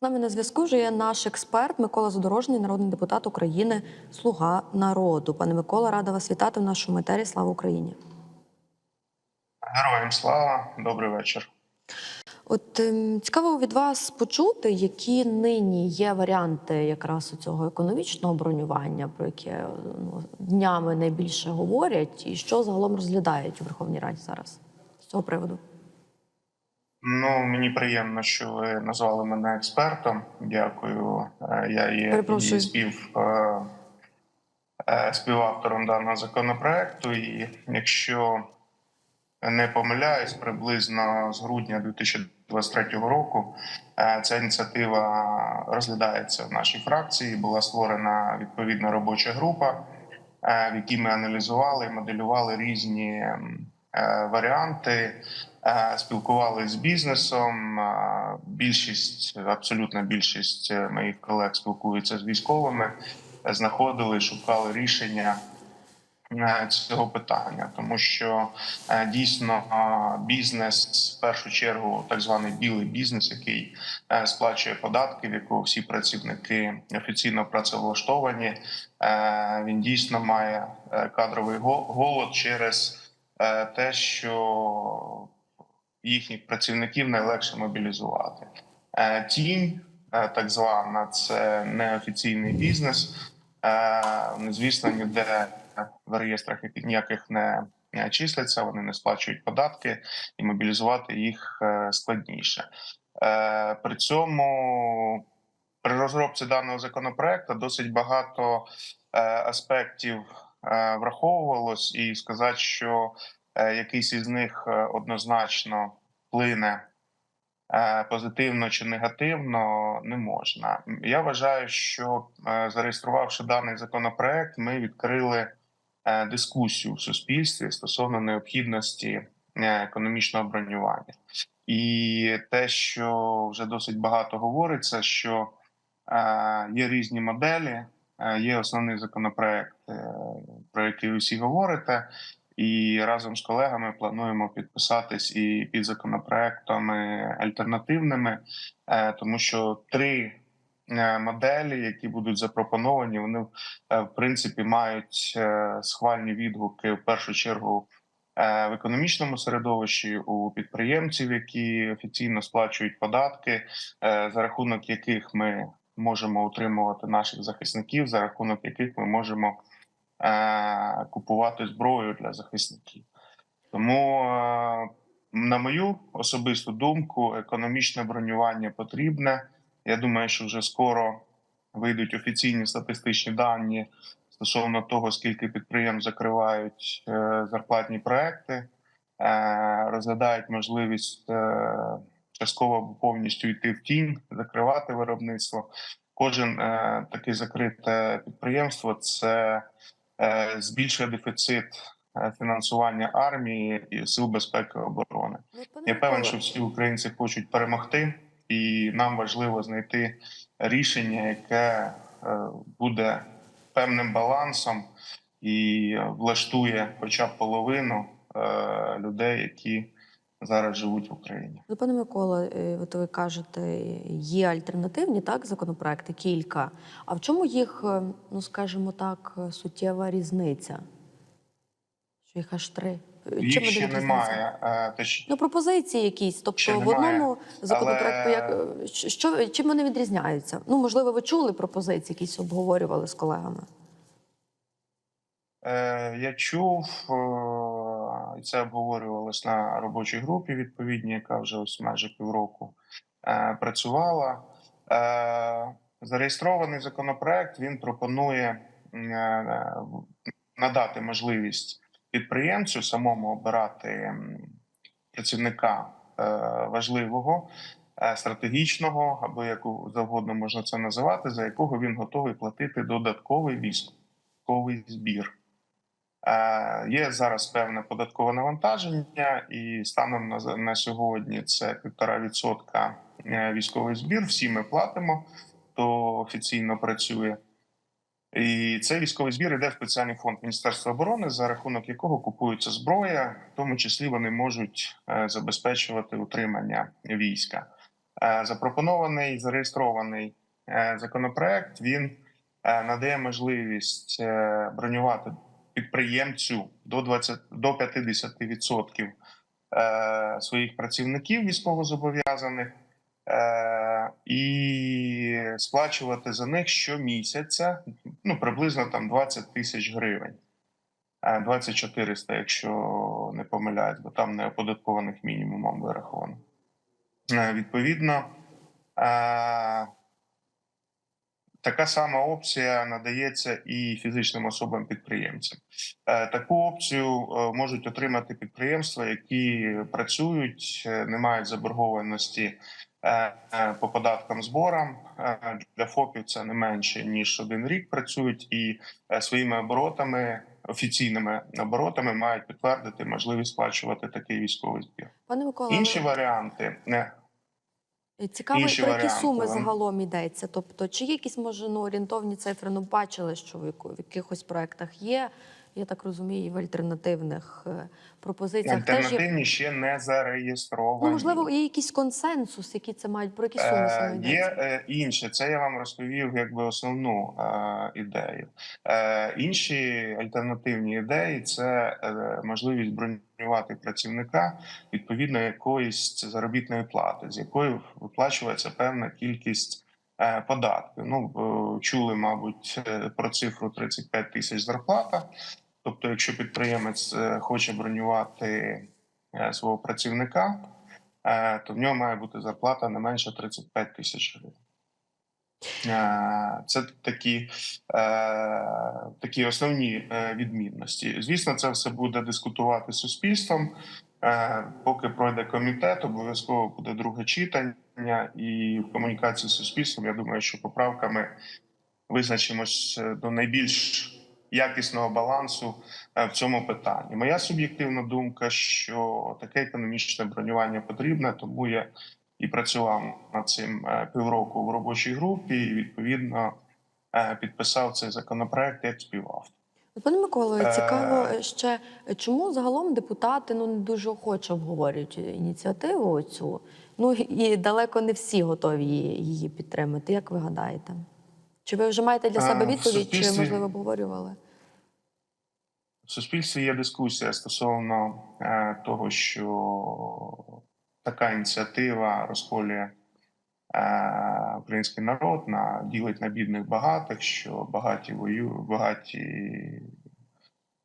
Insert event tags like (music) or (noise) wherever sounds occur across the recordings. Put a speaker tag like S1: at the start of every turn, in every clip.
S1: З нами на зв'язку вже є наш експерт Микола Задорожний, народний депутат України, слуга народу. Пане Микола, рада вас вітати в нашому етері. Слава Україні!
S2: Героям слава, добрий вечір.
S1: От ем, цікаво від вас почути, які нині є варіанти якраз у цього економічного бронювання, про яке ну, днями найбільше говорять, і що загалом розглядають у Верховній Раді зараз з цього приводу.
S2: Ну мені приємно, що ви назвали мене експертом. Дякую. Е, Я є і спів е, е, співавтором даного законопроекту. І якщо не помиляюсь, приблизно з грудня 2023 року ця ініціатива розглядається в нашій фракції. Була створена відповідна робоча група, в якій ми аналізували, моделювали різні варіанти. Е, Спілкувалися з бізнесом. е, Більшість, абсолютна більшість е, моїх колег спілкуються з військовими, е, знаходили, шукали рішення е, цього питання, тому що е, дійсно е, бізнес в першу чергу, так званий білий бізнес, який е, сплачує податки, в якого всі працівники офіційно працевлаштовані. е, Він дійсно має е, кадровий голод через е, те, що їхніх працівників найлегше мобілізувати. Е, Тінь, е, так звана, це неофіційний бізнес. Е, Звісно, ніде в реєстрах ніяких не числяться, вони не сплачують податки, і мобілізувати їх е, складніше. Е, При цьому при розробці даного законопроекту досить багато е, аспектів е, враховувалось, і сказати, що е, якийсь із них е, однозначно вплине е, позитивно чи негативно, не можна. Я вважаю, що е, зареєструвавши даний законопроект, ми відкрили е, дискусію в суспільстві стосовно необхідності е, економічного бронювання. І те, що вже досить багато говориться, що е, є різні моделі, е, є основний законопроект, е, про який ви всі говорите. І разом з колегами плануємо підписатись і під законопроектами альтернативними, е, тому що три е, моделі, які будуть запропоновані, вони е, в принципі мають е, схвальні відгуки в першу чергу е, в економічному середовищі у підприємців, які офіційно сплачують податки, е, за рахунок яких ми можемо утримувати наших захисників, за рахунок яких ми можемо е, купувати зброю для захисників. Тому, е, на мою особисту думку, економічне бронювання потрібне. Я думаю, що вже скоро вийдуть офіційні статистичні дані стосовно того, скільки підприємств закривають е, зарплатні проекти, е, розглядають можливість е, частково або повністю йти в тінь, закривати виробництво. Кожен е, таке закрите підприємство це е, збільшує дефіцит е, фінансування армії і сил безпеки і оборони.
S1: Ну,
S2: Я певен, що всі українці хочуть перемогти, і нам важливо знайти рішення, яке е, буде певним балансом і влаштує хоча б половину е, людей, які зараз живуть в Україні.
S1: Ну, пане Микола, е, от ви кажете, є альтернативні так законопроекти, кілька. А в чому їх, е, ну скажімо так, е, суттєва різниця? Що їх аж три?
S2: Їх
S1: чим
S2: ще немає. е, Точ...
S1: Ну, пропозиції якісь. Тобто
S2: Ще
S1: в
S2: немає,
S1: одному законопроекту, як що чим вони відрізняються? Ну, можливо, ви чули пропозиції, якісь обговорювали з колегами.
S2: Е, Я чув, і це обговорювалось на робочій групі відповідній, яка вже ось майже півроку е, працювала. Е, Зареєстрований законопроект він пропонує е, надати можливість підприємцю самому обирати працівника важливого, стратегічного або яку завгодно можна це називати, за якого він готовий платити додатковий військовий збір. Є зараз певне податкове навантаження, і станом на, на сьогодні це півтора відсотка е, військовий збір. Всі ми платимо, хто офіційно працює. І цей військовий збір йде в спеціальний фонд Міністерства оборони, за рахунок якого купується зброя, в тому числі вони можуть е, забезпечувати утримання війська. Е, Запропонований зареєстрований законопроект він надає можливість бронювати підприємцю до 20 до 50% е, своїх працівників військовозобов'язаних е, і сплачувати за них щомісяця ну приблизно там 20 тисяч гривень. Е, 2400, якщо не помиляюсь, бо там не оподаткованих мінімумом вираховано. Е, Відповідно, е, така сама опція надається і фізичним особам-підприємцям. Е, Таку опцію е, можуть отримати підприємства, які працюють, е, не мають заборгованості по податкам зборам. Для ФОПів це не менше ніж один рік працюють і своїми оборотами, офіційними оборотами мають підтвердити можливість сплачувати такий військовий збір.
S1: Пане Микола,
S2: Інші варіанти не
S1: цікаво,
S2: інші
S1: про які
S2: варіанти,
S1: суми
S2: да.
S1: загалом йдеться? Тобто, чи є якісь може ну, орієнтовні цифри? Ну, бачили, що в, в якихось проектах є. Я так розумію, і в альтернативних е, пропозиціях теж
S2: ще не зареєстровані.
S1: Ну, можливо, є якийсь консенсус, які це мають про які суми
S2: Е. Є е, інше, це я вам розповів якби основну е, ідею. Е, інші альтернативні ідеї це е, можливість бронювати працівника відповідно якоїсь заробітної плати, з якої виплачується певна кількість е, податків. Ну чули, мабуть, е, про цифру 35 тисяч зарплата. Тобто, якщо підприємець е, хоче бронювати е, свого працівника, е, то в нього має бути зарплата не менше 35 тисяч гривень. Це такі, такі основні відмінності. Звісно, це все буде дискутувати з суспільством. Поки пройде комітет, обов'язково буде друге читання, і в комунікації з суспільством. Я думаю, що поправками визначимось до найбільш якісного балансу е, в цьому питанні. Моя суб'єктивна думка, що таке економічне бронювання потрібне, тому я і працював над цим е, півроку в робочій групі, і відповідно е, підписав цей законопроект як співавтор.
S1: Пане Миколо,
S2: Е,
S1: цікаво ще, чому загалом депутати ну, не дуже охоче обговорюють ініціативу цю. Ну і далеко не всі готові її підтримати. Як ви гадаєте? Чи ви вже маєте для себе відповідь, чи можливо обговорювали?
S2: В суспільстві є дискусія стосовно е, того, що така ініціатива розколює е, український народ на ділить на бідних багатих, що багаті воюють, багаті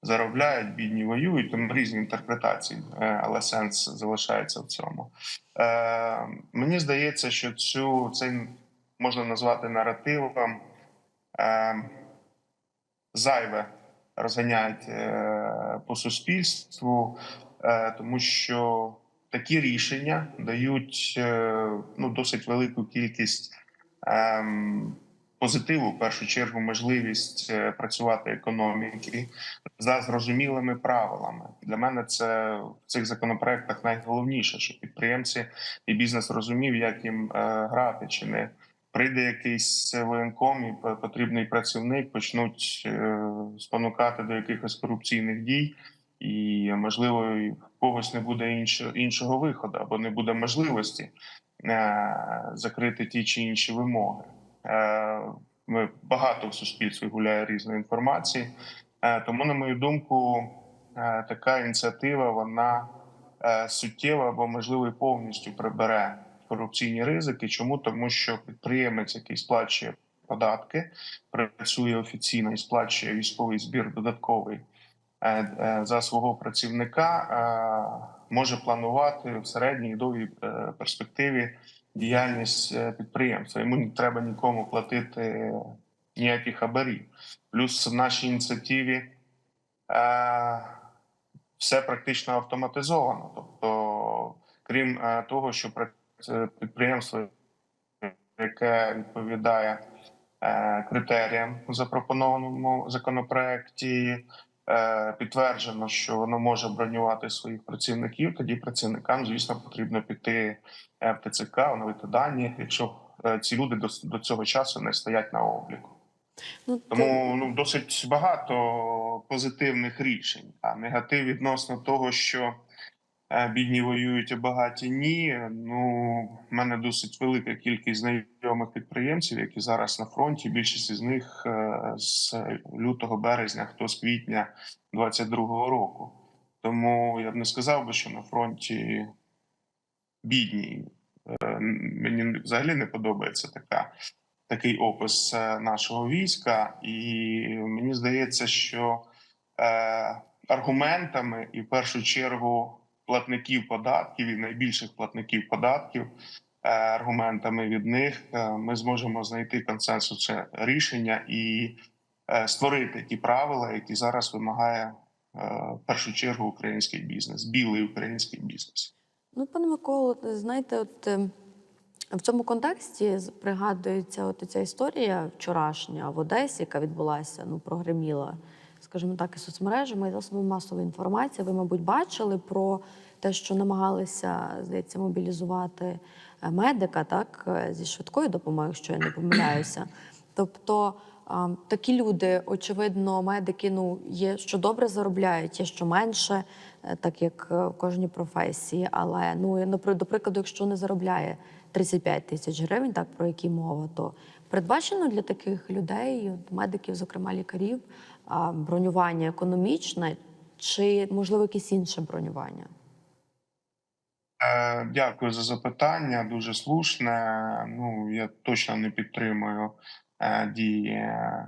S2: заробляють, бідні воюють. Там різні інтерпретації, е, але сенс залишається в цьому. Мені здається, що цю цей можна назвати наративом. Зайве розганяють е, по суспільству, е, тому що такі рішення дають е, ну, досить велику кількість ем, позитиву, в першу чергу, можливість працювати економіки за зрозумілими правилами. Для мене це в цих законопроектах найголовніше, щоб підприємці і бізнес розумів, як їм грати, чи не прийде якийсь воєнком і по- потрібний працівник, почнуть е, спонукати до якихось корупційних дій, і можливо в когось не буде іншого іншого виходу, або не буде можливості е, закрити ті чи інші вимоги. Е, Ми багато в суспільстві гуляє різної інформації, тому, на мою думку, така ініціатива вона суттєво або можливо і повністю прибере корупційні ризики. Чому тому, що підприємець, який сплачує податки, працює офіційно і сплачує військовий збір додатковий е, е, за свого працівника, е, може планувати в середній і довгій перспективі діяльність підприємства. Йому не треба нікому платити ніяких хабарів. Плюс в нашій ініціативі все практично автоматизовано. Тобто, крім того, що це підприємство, яке відповідає е, критеріям у запропонованому законопроекті, е, підтверджено, що воно може бронювати своїх працівників. Тоді працівникам, звісно, потрібно піти е, в ТЦК, оновити дані, якщо е, ці люди до, до цього часу не стоять на обліку.
S1: Ну,
S2: Тому ну досить багато позитивних рішень. А негатив відносно того, що е, бідні воюють, а багаті ні. Ну, в мене досить велика кількість знайомих підприємців, які зараз на фронті. Більшість з них е, з лютого березня, хто з квітня 22-го року. Тому я б не сказав би, що на фронті бідні. Е, Мені взагалі не подобається така, такий опис е, нашого війська, і мені здається, що е, аргументами і в першу чергу платників податків і найбільших платників податків. е, Аргументами від них е, ми зможемо знайти консенсусне рішення і е, створити ті правила, які зараз вимагає в першу чергу український бізнес, білий український бізнес.
S1: Ну, пане Миколо, знаєте, от в цьому контексті пригадується от ця історія вчорашня в Одесі, яка відбулася, ну, прогреміла, скажімо так, і соцмережами, і засобами масової інформації. Ви, мабуть, бачили про те, що намагалися, здається, мобілізувати е, медика, так, е, зі швидкої допомоги, якщо я не помиляюся. Тобто такі люди, очевидно, медики ну, є, що добре заробляють, є що менше, е, так як е, в кожній професії. Але ну, до прикладу, якщо не заробляє 35 тисяч гривень, так про які мова, то передбачено для таких людей, медиків, зокрема лікарів, бронювання економічне чи можливо якесь інше бронювання?
S2: Е, Дякую за запитання. Дуже слушне. Ну я точно не підтримую е, дії е,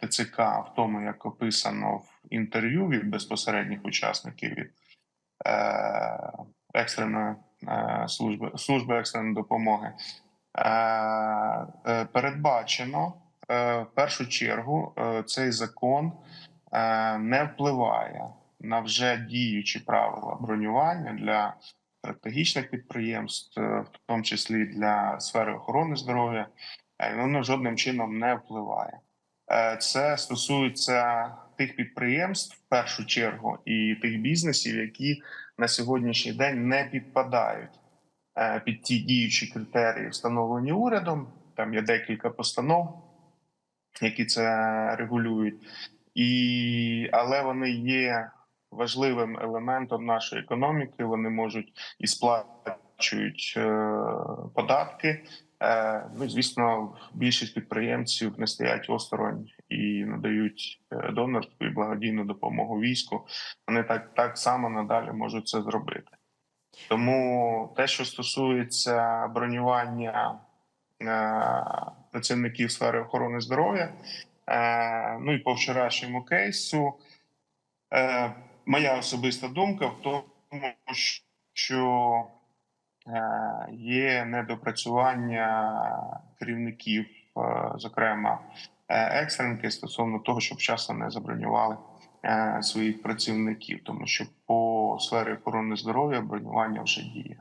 S2: ТЦК в тому, як описано в інтерв'ю від безпосередніх учасників від екстреної служби служби екстреної допомоги. Передбачено в першу чергу е, цей закон е, не впливає на вже діючі правила бронювання для стратегічних підприємств, е, в тому числі для сфери охорони здоров'я, е, воно жодним чином не впливає. Е, Це стосується тих підприємств в першу чергу і тих бізнесів, які на сьогоднішній день не підпадають е, під ті діючі критерії, встановлені урядом. Там є декілька постанов, які це регулюють, і але вони є важливим елементом нашої економіки. Вони можуть і сплачують е, податки. Е, ну, звісно, більшість підприємців не стоять осторонь і надають е, донорську і благодійну допомогу війську. Вони так, так само надалі можуть це зробити. Тому те, що стосується бронювання працівників сфери охорони здоров'я, е, ну і по вчорашньому кейсу, е, моя особиста думка в тому, що е, є недопрацювання керівників, зокрема екстренки, стосовно того, щоб вчасно не забронювали своїх працівників, тому що по сфері охорони здоров'я бронювання вже діє.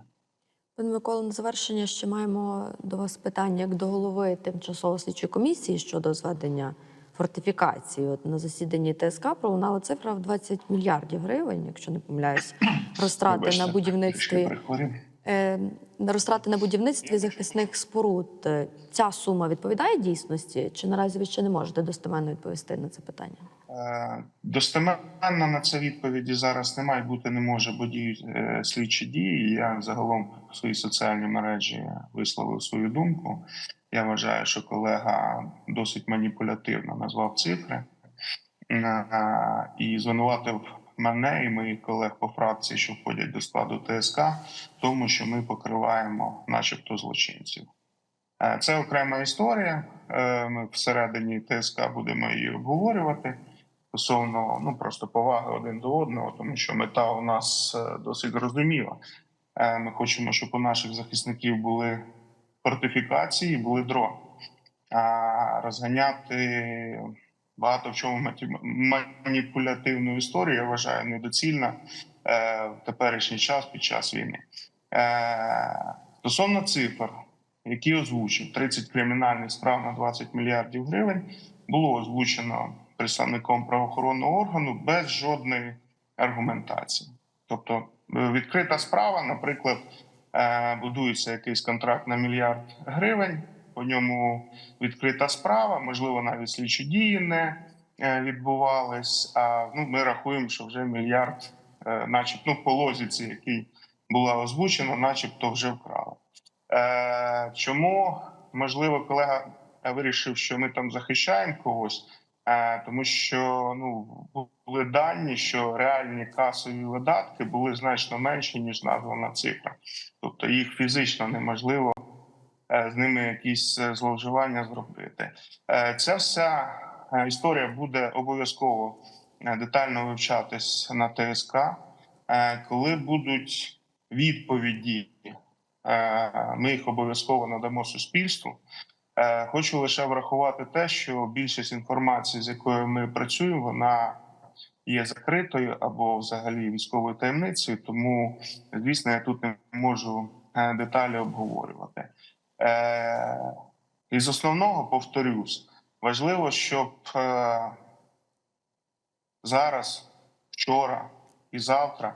S1: Пане Микола, на завершення ще маємо до вас питання як до голови тимчасової слідчої комісії щодо зведення фортифікації. От на засіданні ТСК пролунала цифра в 20 мільярдів гривень, якщо не помиляюсь, (clears throat) розтрати на будівництві е, на розтрати на будівництві захисних споруд. Ця сума відповідає дійсності? Чи наразі ви ще не можете достеменно відповісти на це питання?
S2: Е, Достеменно на це відповіді зараз немає, бути не може, бо діють е, слідчі дії. Я загалом в своїй соціальній мережі висловив свою думку. Я вважаю, що колега досить маніпулятивно назвав цифри е, і звинуватив мене і моїх колег по фракції, що входять до складу ТСК, тому, що ми покриваємо, начебто, злочинців. Це окрема історія. Ми всередині ТСК будемо її обговорювати стосовно ну просто поваги один до одного, тому що мета у нас е, досить зрозуміла. Е, Ми хочемо, щоб у наших захисників були фортифікації, були дрони. А розганяти багато в чому маніпулятивну історію, я вважаю, недоцільно е, в теперішній час під час війни. Стосовно цифр, які озвучив 30 кримінальних справ на 20 мільярдів гривень, було озвучено представником правоохоронного органу без жодної аргументації. Тобто, е, відкрита справа, наприклад, е, будується якийсь контракт на мільярд гривень. По ньому відкрита справа, можливо, навіть слідчі дії не е, відбувались. А ну, ми рахуємо, що вже мільярд, начебто, ну, по лозіці, який була озвучена, начебто вже вкрали. Е, чому можливо колега вирішив, що ми там захищаємо когось? Е, тому що ну були дані, що реальні касові видатки були значно менші ніж названа цифра, тобто їх фізично неможливо е, з ними якісь е, зловживання зробити. Ця вся історія буде обов'язково детально вивчатись на ТСК, коли будуть відповіді. Ми їх обов'язково надамо суспільству. Е, Хочу лише врахувати те, що більшість інформації, з якою ми працюємо, вона є закритою або взагалі військовою таємницею. Тому, звісно, я тут не можу е, деталі обговорювати. Е, Із основного повторюсь, важливо, щоб зараз, вчора і завтра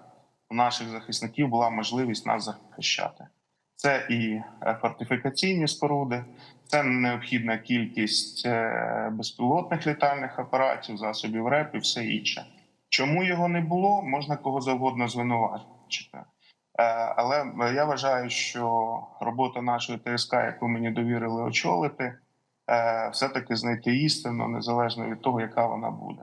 S2: у наших захисників була можливість нас захищати. Це і фортифікаційні споруди, це необхідна кількість е, безпілотних літальних апаратів, засобів РЕП і все інше. Чому його не було, можна кого завгодно звинувачити. Е, Але я вважаю, що робота нашої ТСК, яку мені довірили очолити, е, все-таки знайти істину незалежно від того, яка вона буде.